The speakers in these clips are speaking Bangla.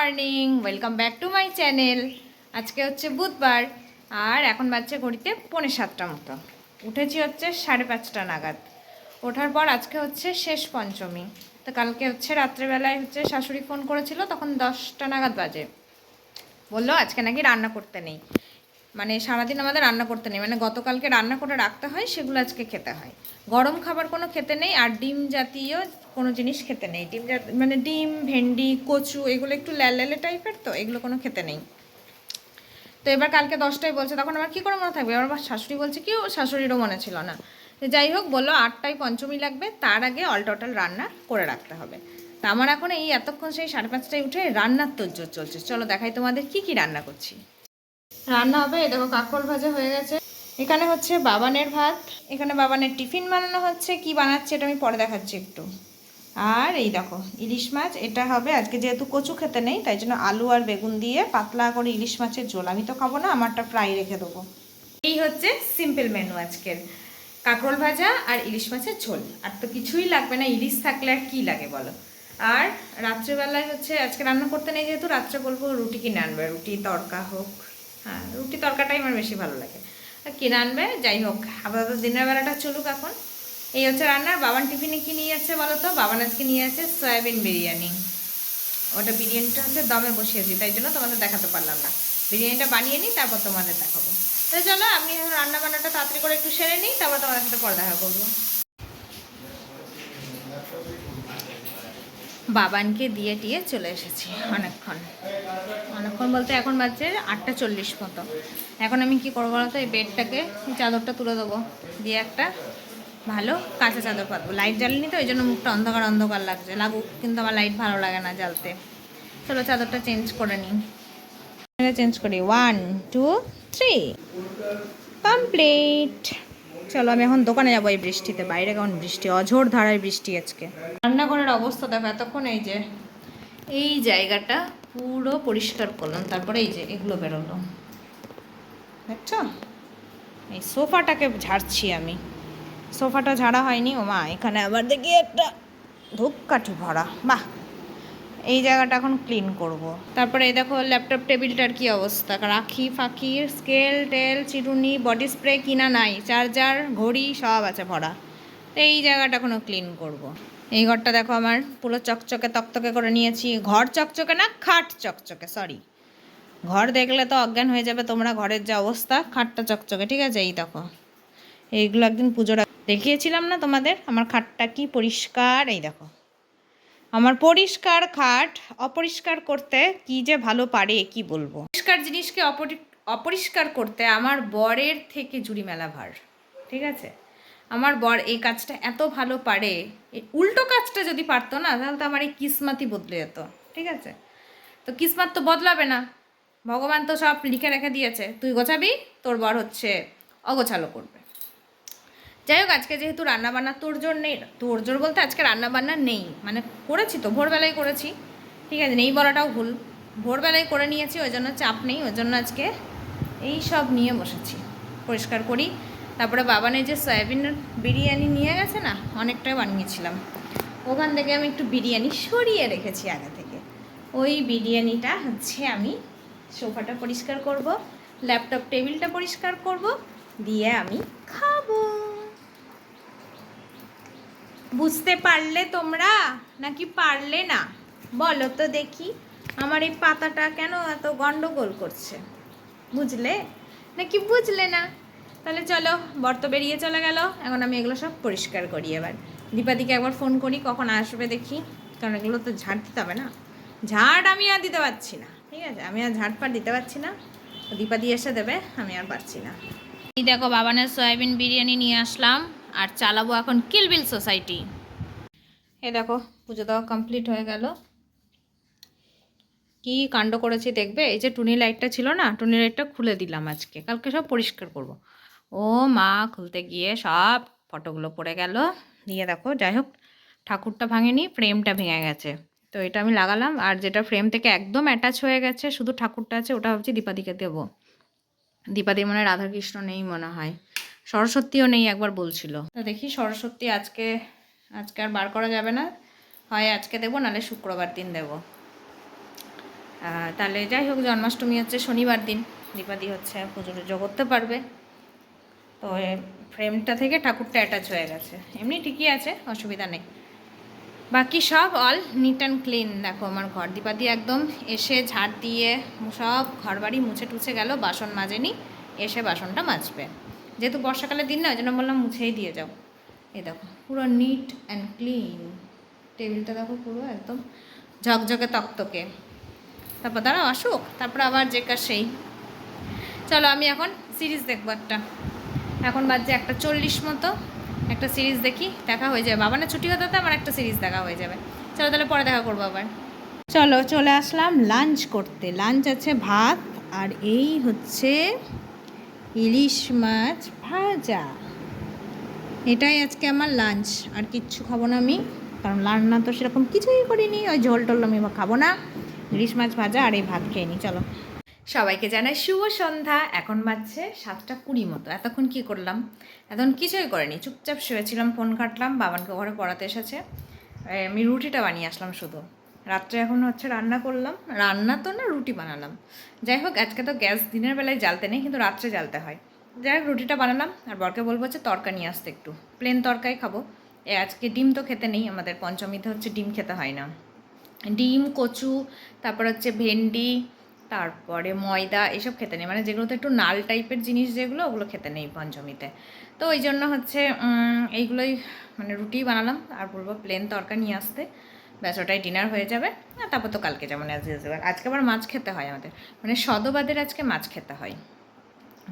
Morning welcome back to my channel আজকে হচ্ছে বুধবার, আর এখন বাচ্চা ঘড়িতে পৌনে সাতটা মতো। উঠেছি হচ্ছে সাড়ে পাঁচটা নাগাদ। ওঠার পর আজকে হচ্ছে শেষ পঞ্চমী। তো কালকে হচ্ছে রাত্রেবেলায় হচ্ছে শাশুড়ি ফোন করেছিল, তখন দশটা নাগাদ বাজে। বলল, আজকে নাকি রান্না করতে নেই। মানে সারাদিন আমাদের রান্না করতে নেই। মানে গতকালকে রান্না করে রাখতে হয়, সেগুলো আজকে খেতে হয়। গরম খাবার কোনো খেতে নেই আর ডিম জাতীয় কোনো জিনিস খেতে নেই। ডিম মানে ডিম, ভেন্ডি, কচু, এগুলো একটু ল্যালে টাইপের তো, এগুলো কোনো খেতে নেই। তো এবার কালকে দশটায় বলছে, তখন আমার কী করে মনে থাকবে? এবার আমার শাশুড়ি বলছে কি শাশুড়িরও মনে ছিল না। যাই হোক, বলল আটটায় পঞ্চমী লাগবে, তার আগে অল টোটাল রান্না করে রাখতে হবে। তা আমার এখন এই এতক্ষণ সেই সাড়ে পাঁচটায় উঠে রান্নার তোজ্জোর চলছে। চলো দেখাই তোমাদের কি কি রান্না করছি। রান্না হবে দেখো কাকল ভাজা হয়ে গেছে। এখানে হচ্ছে বাবানের ভাত। এখানে বাবানের টিফিন বানানো হচ্ছে, কি বানাচ্ছে এটা আমি পরে দেখাচ্ছি একটু। আর এই দেখো, ইলিশ মাছ, এটা হবে, আজকে যেহেতু কচু খেতে নেই, তাই জন্য আলু আর বেগুন দিয়ে পাতলা করে ইলিশ মাছের ঝোল। আমি তো খাব না, আমারটা ফ্রাই রেখে দেবো। এই হচ্ছে সিম্পল মেনু আজকের। কাঁকরোল ভাজা আর ইলিশ মাছের ঝোল। আর তো কিছুই লাগবে না, ইলিশ থাকলে আর কি লাগে বলো? আর রাত্রেবেলায় হচ্ছে, আজকে রান্না করতে নেই যেহেতু, রাত্রে বলব রুটি কিনে আনবে, রুটি, তরকা হোক। হ্যাঁ রুটি তরকাটাই আমার বেশি ভালো লাগে। কিনে আনবে, যাই হোক, আপাতত দিনের বেলাটা চলুক এখন। এই হচ্ছে রান্নার, বাবান টিফিনে কি নিয়ে যাচ্ছে বলো তো? বাবান আজকে নিয়ে যাচ্ছে সয়াবিন বিরিয়ানি। ওটা বিরিয়ানিটা হচ্ছে দমে বসিয়েছি তাই জন্য তোমাদের দেখাতে পারলাম না। বিরিয়ানিটা বানিয়ে নিই, তারপর তোমাদের দেখাবো। তো চলো, আমি এখন রান্না বান্নাটা তাড়াতাড়ি করে একটু সেরে নিই, তারপর তোমাদের সাথে পরে দেখা করব। বাবানকে দিয়ে টিয়ে চলে এসেছি অনেকক্ষণ। অনেকক্ষণ বলতে এখন বাজছে আটটা চল্লিশ মতো। এখন আমি কি করব বলতো? এই বেডটাকে, চাদরটা তুলে দেবো। দিয়ে একটা ভালো কাঁচা চাদর পাতবো। লাইট জ্বালিনি তো ওই জন্য মুখটা অন্ধকার অন্ধকার লাগছে। লাগুক, কিন্তু আমার লাইট ভালো লাগে না জ্বালতে। চলো চাদরটা চেঞ্জ করে নিই। চেঞ্জ করি। One, two, three. কমপ্লিট। চলো, আমি এখন দোকানে যাব এই বৃষ্টিতে, বাইরে কেমন বৃষ্টি, অঝোর ধারায় বৃষ্টি আজকে। রান্নাঘরের অবস্থা দেখো, এতক্ষণ এই যে, এই জায়গাটা পুরো পরিষ্কার করলাম, তারপরে এই যে এগুলো বেরোলো। দেখছ? এই সোফাটাকে ঝাড়ছি আমি। সোফাটা ঝাড়া হয়নি, ও মা, এখানে আবার দেখি একটা ধূপকাঠি ভরা। বাহ! এই জায়গাটা এখন ক্লিন করব। তারপরে এই দেখো ল্যাপটপ টেবিলটার কি অবস্থা? রাখি, ফাঁকি স্কেল টেল চিরুনি বডি স্প্রে কিনা নাই চার্জার ঘড়ি, সব আছে ভরা। তো এই জায়গাটা এখনও ক্লিন করব। এই ঘরটা দেখো আমার পুরো চকচকে তকতকে করে নিয়েছি। ঘর চকচকে না, খাট চকচকে সরি ঘর দেখলে তো অজ্ঞান হয়ে যাবে, তোমরা ঘরের যে অবস্থা, খাটটা চকচকে, ঠিক আছে? এই দেখো। এইগুলো একদিন পুজোটা দেখিয়েছিলাম না তোমাদের? আমার খাটটা কি পরিষ্কার, এই দেখো। আমার পরিষ্কার খাট, অপরিষ্কার করতে কি যে ভালো পারে, কি বলব? পরিষ্কার জিনিসকে অপরিষ্কার করতে আমার বরের থেকে জুড়ি মেলা ভার, ঠিক আছে? আমার বর এই কাজটা এত ভালো পারে উল্টো কাজটা যদি পারতো না, তাহলে তো আমার এই কিসমাতই বদলে যেত, ঠিক আছে? তো কিসমাত তো বদলাবে না। ভগবান তো সব লিখে রেখে দিয়েছে, তুই গোছাবি, তোর বর হচ্ছে অগোছালো করবে। যাই হোক, আজকে যেহেতু রান্নাবান্না তোর জোর নেই, তোর জোর বলতে আজকে রান্নাবান্না নেই। মানে করেছি তো, ভোরবেলায় করেছি। ঠিক আছে, নেই বলাটাও ভুল। ভোরবেলায় করে নিয়েছি, ওই জন্য চাপ নেই, ওই জন্য আজকে এই সব নিয়ে বসেছি। পরিষ্কার করি। তারপরে বাবানে যে সয়াবিন বিরিয়ানি নিয়ে গেছে না অনেকটাই বানিয়েছিলাম। ওখান থেকে আমি একটু বিরিয়ানি সরিয়ে রেখেছি আগে থেকে। ওই বিরিয়ানিটা হচ্ছে আমি সোফাটা পরিষ্কার করব, ল্যাপটপ টেবিলটা পরিষ্কার করব, দিয়ে আমি খাব। বুঝতে পারলে তোমরা, নাকি পারলে না? বলো তো দেখি, আমার এই পাতাটা কেন এত গন্ডগোল করছে? বুঝলে? নাকি বুঝলে না? তাহলে চলো বর্ত বেরিয়ে চলে গেল। এখন আমি এগুলো সব পরিষ্কার করি এবার। দীপাদিকে একবার ফোন করি, কখন আসবে দেখি। কারণ এগুলো তো ঝাড় দিতে হবে না। ঝাড় আমি আর দিতে পারছি না, ঠিক আছে? আমি আর ঝাড় ফাড় দিতে পারছি না। দীপাদি এসে দেবে, আমি আর পারছি না। দেখো বাবানের সয়াবিন বিরিয়ানি নিয়ে আসলাম। আর চালাবো এখন কিলবিল সোসাইটি এ দেখো, পুজো দেওয়া কমপ্লিট হয়ে গেল। কি কাণ্ড করেছি দেখবে? এই যে টুনি লাইটটা ছিল না, টুনি লাইটটা খুলে দিলাম আজকে। কালকে সব পরিষ্কার করব। ও মা, খুলতে গিয়ে সব ফটোগুলো পড়ে গেল। দিয়ে দেখো, যাই হোক, ঠাকুরটা ভাঙেনি ফ্রেমটা ভেঙে গেছে। তো এটা আমি লাগালাম, আর যেটা ফ্রেম থেকে একদম অ্যাটাচ হয়ে গেছে, শুধু ঠাকুরটা আছে, ওটা ভাবছি দীপাদিকে দেবো। দীপাদির মনে রাধাকৃষ্ণ নেই মনে হয়। সরস্বতীও নেই একবার বলছিল। তো দেখি সরস্বতী আজকে আজকে আর বার করা যাবে না। হয় আজকে দেবো, নাহলে শুক্রবার দিন দেবো। তাহলে যাই হোক, জন্মাষ্টমী হচ্ছে শনিবার দিন। দীপাদি হচ্ছে পুজো টুজো করতে পারবে। তো ফ্রেমটা থেকে ঠাকুরটা অ্যাটাচ হয়ে গেছে। এমনি ঠিকই আছে, অসুবিধা নেই। বাকি সব অল নিট অ্যান্ড ক্লিন দেখো আমার ঘর। দীপাদি একদম এসে ঝাড় দিয়ে, সব ঘর বাড়ি মুছে টুছে গেল, বাসন মাজেনি। এসে বাসনটা মাজবে। যেহেতু বর্ষাকালের দিন না, ওই জন্য বললাম মুছেই দিয়ে যাও। এই দেখো, পুরো নিট অ্যান্ড ক্লিন টেবিলটা দেখো পুরো একদম ঝকঝকে তক্তকে। তারপর দাঁড়াও, আসুক। তারপর আবার যে কার সেই। চলো, আমি এখন সিরিজ দেখব একটা। এখন বাজছে একটা চল্লিশ মতো। একটা সিরিজ দেখি, দেখা হয়ে যাবে। বাবা, না ছুটি হতে হতে আমার একটা সিরিজ দেখা হয়ে যাবে। চলো, তাহলে পরে দেখা করব আবার। চলো, চলে আসলাম লাঞ্চ করতে। লাঞ্চ আছে ভাত, আর এই হচ্ছে ইলিশ মাছ ভাজা। এটাই আজকে আমার লাঞ্চ আর কিচ্ছু খাব না আমি, কারণ রান্না তো সেরকম কিছুই করিনি। ওই ঝোল টোল আমি খাব না। ইলিশ মাছ ভাজা আর এই ভাত খেয়ে নিই চলো। সবাইকে জানাই শুভ সন্ধ্যা। এখন বাজছে সাতটা কুড়ি মতো। এতক্ষণ কি করলাম? এতক্ষণ কিছুই করিনি। চুপচাপ শুয়েছিলাম, ফোন কাটলাম বাবানকে ঘরে পড়াতে এসেছে। আমি রুটিটা বানিয়ে আসলাম শুধু। রাত্রে এখন হচ্ছে রান্না করলাম। রান্না তো না, রুটি বানালাম। যাই হোক আজকে তো গ্যাস দিনের বেলায় জ্বালতে নেই, কিন্তু রাত্রে জ্বালতে হয়। যাই হোক, রুটিটা বানালাম, আর বরকে বলব হচ্ছে তরকা নিয়ে আসতে একটু। প্লেন তরকাই খাব। এ, আজকে ডিম তো খেতে নেই, আমাদের পঞ্চমীতে হচ্ছে ডিম খেতে হয় না। ডিম, কচু, তারপর হচ্ছে ভেন্ডি, তারপরে ময়দা, এসব খেতে নেই। মানে যেগুলো তো একটু নাল টাইপের জিনিস যেগুলো, ওগুলো খেতে নেই পঞ্চমীতে। তো ওই জন্য হচ্ছে এইগুলোই মানে রুটি বানালাম, আর বলব প্লেন তরকা নিয়ে আসতে। ব্যাস, ওটাই ডিনার হয়ে যাবে। আর তারপর তো কালকে যেমন অ্যাজ ইউজুয়াল আজকে আবার মাছ খেতে হয় আমাদের। মানে সদবাদের আজকে মাছ খেতে হয়।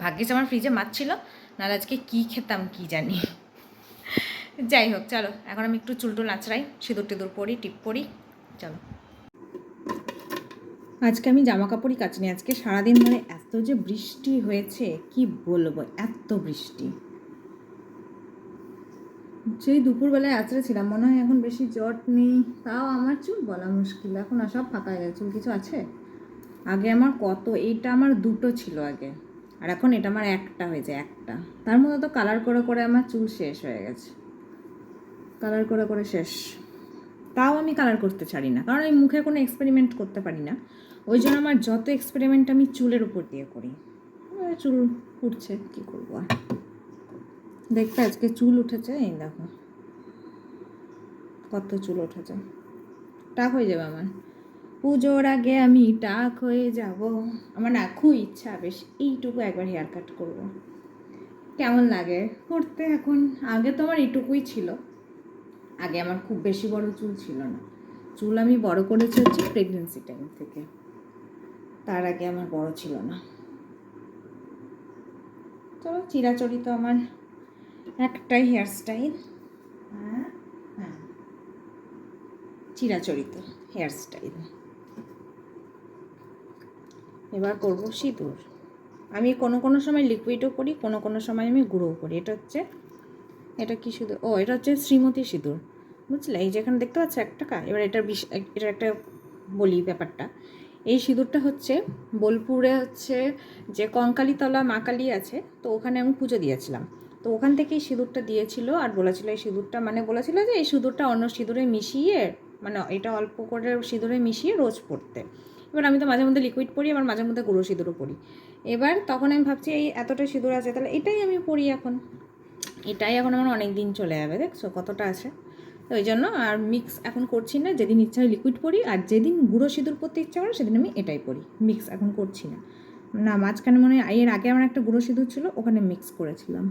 ভাগ্যিস আমার ফ্রিজে মাছ ছিল, নাহলে আজকে কী খেতাম কি জানি। যাই হোক, চলো, এখন আমি একটু চুলটুল আঁচড়াই, সিঁদুর টিঁদুর পরি, টিপ পরি, চলো। আজকে আমি জামা কাপড়ই কাচিনি। আজকে সারাদিন ধরে এত যে বৃষ্টি হয়েছে, কি বলব, এত বৃষ্টি। সেই দুপুরবেলায় আঁচড়েছিলাম মনে হয় এখন বেশি জট নেই, তাও আমার চুল বলা মুশকিল। এখন আর সব ফাঁকা হয়ে গেছে চুল কিছু আছে? আগে আমার কত, এইটা আমার দুটো ছিল আগে, আর এখন এটা আমার একটা হয়েছে একটা। তার মধ্যে তো কালার করে করে আমার চুল শেষ হয়ে গেছে। কালার করে করে শেষ। তাও আমি কালার করতে ছাড়ি না, কারণ আমি মুখে কোনো এক্সপেরিমেন্ট করতে পারি না। ওই জন্য আমার যত এক্সপেরিমেন্ট আমি চুলের উপর দিয়ে করি। চুল উঠছে কী করব আর? দেখতে আজকে চুল উঠেছে, এই দেখো। কত চুল উঠেছে। টাক হয়ে যাবে আমার। পুজোর আগে আমি টাক হয়ে যাব। আমার না খুব ইচ্ছা, বেশ এইটুকু একবার হেয়ার কাট করব। কেমন লাগে? করতে এখন। আগে তো আমার এইটুকুই ছিল। আগে আমার খুব বেশি বড় চুল ছিল না। চুল আমি বড় করেছি হচ্ছে প্রেগনেন্সি টাইম থেকে। তার আগে আমার বড় ছিল না। চলো, চিরাচরিত আমার একটাই হেয়ার স্টাইল হ্যাঁ চিরাচরিত হেয়ার স্টাইল এবার করব সিঁদুর। আমি কোনো কোনো সময় লিকুইডও করি, কোনো কোনো সময় আমি গুঁড়োও করি। এটা হচ্ছে, এটা কি সিঁদুর? ও, এটা হচ্ছে শ্রীমতী সিঁদুর। বুঝলে? এই যেখানে দেখতে পাচ্ছ এক টাকা এবার এটার বিষ এটার একটা বলি ব্যাপারটা। এই সিঁদুরটা হচ্ছে বোলপুরে হচ্ছে যে কঙ্কালীতলা মা কালী আছে, তো ওখানে আমি পুজো দিয়েছিলাম। তো ওখান থেকেই সিঁদুরটা দিয়েছিল আর বলেছিল এই সিঁদুরটা মানে বলেছিল যে এই সিঁদুরটা অন্য সিঁদুরে মিশিয়ে মানে এটা অল্প করে সিঁদুরে মিশিয়ে রোজ পড়তে। এবার আমি তো মাঝে মধ্যে লিকুইড পরি আবার মাঝে মধ্যে গুঁড়ো সিঁদুরও পরি এবার তখন আমি ভাবছি এই এতটা সিঁদুর আছে, তাহলে এটাই আমি পরি এখন। এটাই এখন আমার অনেক দিন চলে যাবে, দেখছ কতটা আছে। তো ওই জন্য আর মিক্স এখন করছি না, যেদিন ইচ্ছা হয় লিকুইড পরি আর যেদিন গুঁড়ো সিঁদুর পরতে ইচ্ছা করে সেদিন আমি এটাই পরি মিক্স এখন করছি না। না, মাঝখানে মনে হয় এর আগে আমার একটা গুঁড়ো সিঁদুর ছিল, ওখানে মিক্স করেছিলাম।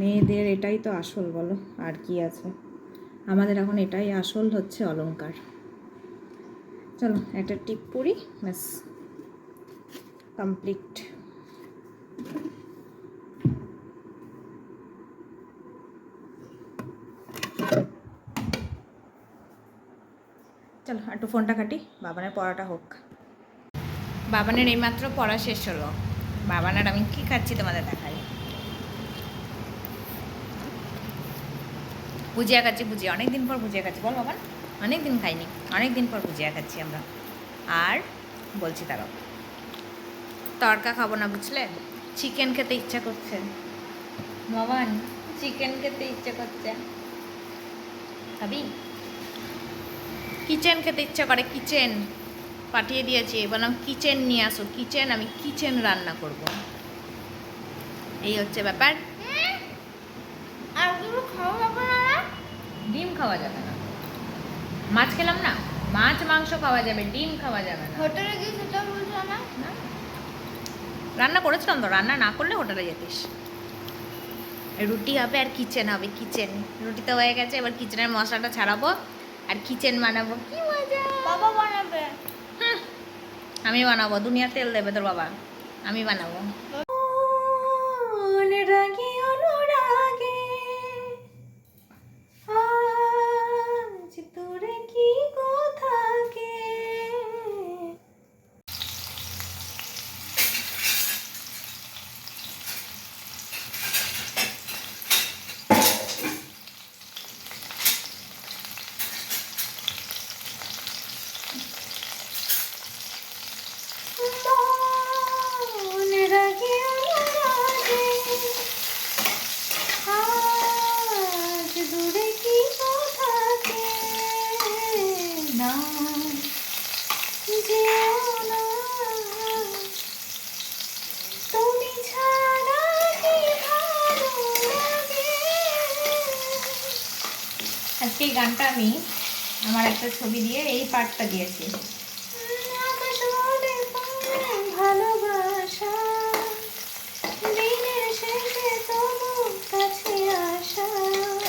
মেয়েদের এটাই তো আসল বলো, আর কি আছে? আমাদের এখন এটাই আসল হচ্ছে অলংকার। চলো, একটা টিপ পরি ব্যাস। কমপ্লিট। চলো, একটু ফোনটা কাটি, বাবানের পড়াটা হোক। বাবানের এইমাত্র পড়া শেষ হলো। বাবানের আমি কি খাচ্ছি তোমাদের দেখাই? ভুজিয়া খাচ্ছি, ভুজিয়া। অনেক দিন পর ভুজিয়া খাচ্ছি। বল বাবা অনেক দিন খাইনি অনেক দিন পর ভুজিয়া খাচ্ছি আমরা। আর বলছি তারাও তরকা খাব না, বুঝলে? চিকেন খেতে ইচ্ছা করছে। বাবান চিকেন খেতে ইচ্ছা করছে। খাবি কিচেন খেতে ইচ্ছা করে কিচেন পাঠিয়ে দিয়েছি বললাম কিচেন নিয়ে আসো। কিচেন আমি কিচেন রান্না করব। এই হচ্ছে ব্যাপার। আর খাওয়া? ডিম খাওয়া যাবে না। মাছ খেলাম না মাছ মাংস খাওয়া যাবে ডিম খাওয়া যাবে না। হোটেলে গিয়ে সেটা বলছো না? না। রান্না করেছিলাম তো রান্না না করলে হোটেলে যেতিস। রুটি হবে আর কিচেন হবে কিচেন। রুটি তো হয়ে গেছে এবার কিচেনের মশলাটা ছাড়াবো আর কিচেন বানাবো। কি মজা! বাবা বানাবে। আমি বানাবো দুনিয়া তেল দেবে তোর বাবা। আমি বানাবো অনুরাগে অনুরাগে আজ তোরে কি কথাকে মন রাগে অনুরাগে আজ দূরে কি কথাকে না যেও না তুমি ছাড়া কি ভালো লাগে আজকে এই গানটা আমি আমার একটা ছবি দিয়ে এই পার্টটা দিয়েছি।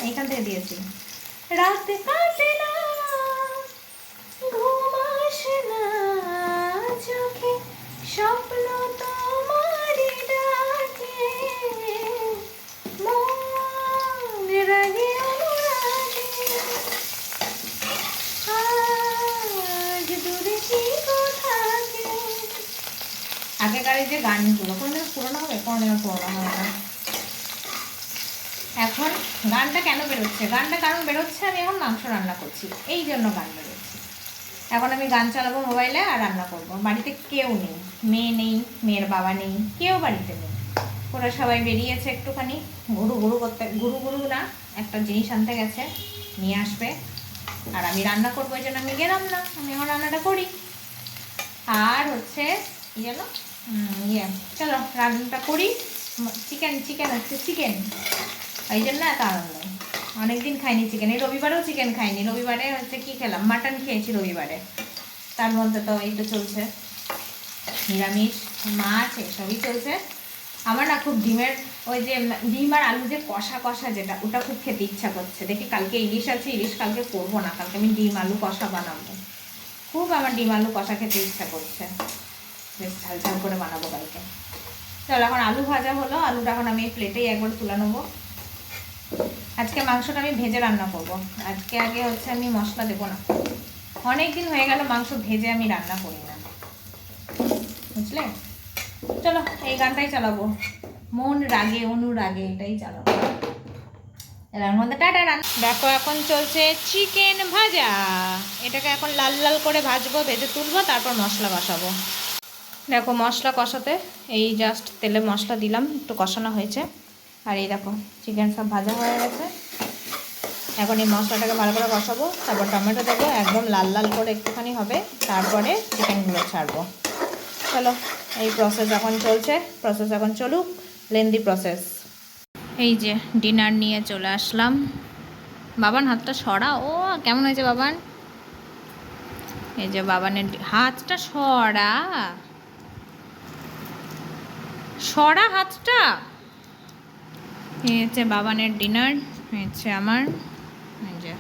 এখান থেকে দিয়েছি। রাত কাটে না ঘুম আসে না চোখে স্বপ্ন তোমারই ডাকে মন রাগে অনুরাগে আজ দূরে কি কোথাকে আগেকার এই যে গানগুলো কোনোদিন পুরোনো হবে? কোনো কোনোদিন পুরোনো হবে না। এখন গানটা কেন বেরোচ্ছে? গানটা কারণ বেরোচ্ছে আমি এখন মাংস রান্না করছি। এই জন্য গান বেরোচ্ছে। এখন আমি গান চালাবো মোবাইলে আর রান্না করব। বাড়িতে কেউ নেই। মেয়ে নেই মেয়ের বাবা নেই কেউ বাড়িতে নেই। ওরা সবাই বেরিয়েছে একটুখানি। গুরু গুরু করতে গুরু গুরু না একটা জিনিস আনতে গেছে নিয়ে আসবে। আর আমি রান্না করব এই জন্য আমি গেলাম না। আমি এখন রান্নাটা করি। আর হচ্ছে কি উম, ইয়ে। চলো, রান্নাটা করি। চিকেন চিকেন হচ্ছে চিকেন। এই জন্য এত আনন্দ। অনেকদিন খাইনি চিকেন। এই রবিবারেও চিকেন খাইনি। রবিবারে হচ্ছে কি খেলাম? মাটন খেয়েছি রবিবারে। তার মধ্যে তো এই তো চলছে। নিরামিষ, মাছ, এসবই চলছে। আমার না খুব ডিমের, ওই যে ডিম আর আলু যে কষা কষা যেটা, ওটা খুব খেতে ইচ্ছা করছে। দেখি কালকে ইলিশ আছে, ইলিশ কালকে করব না। কালকে আমি ডিম আলু কষা বানাবো। খুব আমার ডিম আলু কষা খেতে ইচ্ছা করছে। বেশ ঝাল ঝাল করে বানাবো কালকে। চলো, এখন আলু ভাজা হলো, আলুটা এখন আমি প্লেটেই একবার তুলে নেব। আজকে মাংসটা আমি ভেজে রান্না আজকে আগে হচ্ছে আমি মশলা দেবো না। অনেক দিন হয়ে গেল মাংস ভেজে আমি রান্না করি না। বুঝলে? চলো, এই গানটাই চালাবো। মন রাগে, অনুরাগে, এটাই চালাবো। মধ্যে টাটা দেখো, এখন চলছে চিকেন ভাজা। এটাকে এখন লাল লাল করে ভাজবো, ভেজে তুলবো, তারপর মশলা কষাবো দেখো মশলা কষাতে, এই জাস্ট তেলে মশলা দিলাম, একটু কষানো হয়েছে। আর এই দেখো চিকেন সব ভাজা হয়ে গেছে। এখন এই মশলাটাকে ভালো করে কষাবো, তারপর টমেটো দেবো, একদম লাল লাল করে একটুখানি হবে, তারপরে চিকেনগুলো ছাড়বো। চলো, এই প্রসেস এখন চলছে প্রসেস এখন চলুক লেন্দি প্রসেস এই যে ডিনার নিয়ে চলে আসলাম। বাবান হাতটা সরা, ও কেমন হয়েছে বাবান? এই যে বাবানের হাতটা সরা। সরা হাতটা। এই হচ্ছে বাবানের ডিনার হচ্ছে আমার। এই যে।